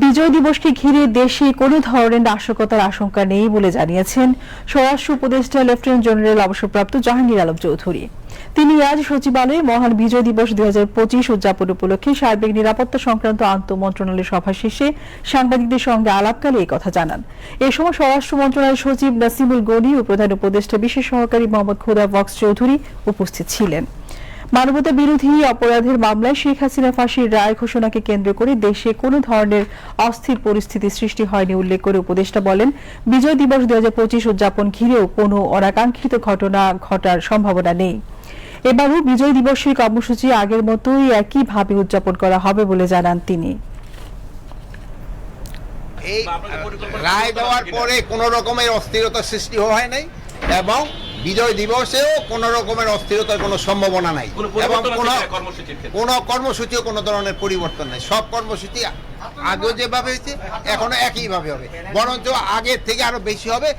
বিজয় দিবসকে ঘিরে দেশে কোনো ধরনের নাশকতার আশঙ্কা নেই বলে জানিয়েছেন স্বরাষ্ট্র উপদেষ্টা লেফটেন্যান্ট জেনারেল অবসরপ্রাপ্ত জাহাঙ্গীর আলম চৌধুরী। তিনি আজ সচিবালয়ে মহান বিজয় দিবস দুই হাজার পঁচিশ উদযাপন উপলক্ষে সার্বিক নিরাপত্তা সংক্রান্ত আন্তঃ মন্ত্রণালয় সভা শেষে সাংবাদিকদের সঙ্গে আলাপকালে এই কথা জানান। এ সময় স্বরাষ্ট্র মন্ত্রণালয়ের সচিব নাসিমুল গনি ও প্রধান উপদেষ্টা বিশেষ সহকারী মোহাম্মদ খোদা বক্স চৌধুরী উপস্থিত ছিলেন। মানবতা বিরোধী অপরাধের মামলায় শেখ হাসিনা ফাঁসির রায় ঘোষণাকে কেন্দ্র করে দেশে কোনো ধরনের অস্থির পরিস্থিতি সৃষ্টি হয়নি, উল্লেখ করে উপদেষ্টা বলেন, বিজয় দিবস দুই হাজার পঁচিশ উদযাপন ঘিরেও কোনো অনাকাঙ্ক্ষিত ঘটনা ঘটার সম্ভাবনা নেই। এবারও বিজয় দিবসের কর্মসূচি আগের মতোই একইভাবে উদযাপন করা হবে বলে জানান তিনি। এই রায় দেওয়ার পরে কোনো রকমের অস্থিরতা সৃষ্টি হয় নাই এবং বিজয় দিবসেও কোন রকমের অস্থিরতার কোনো সম্ভাবনা নাই। এবং? কোনো কর্মসূচিও কোনো ধরনের পরিবর্তন নাই। সব কর্মসূচি আগেও যেভাবে হয়েছে এখনও একইভাবে হবে। বরঞ্চ আগের থেকে আরও বেশি হবে।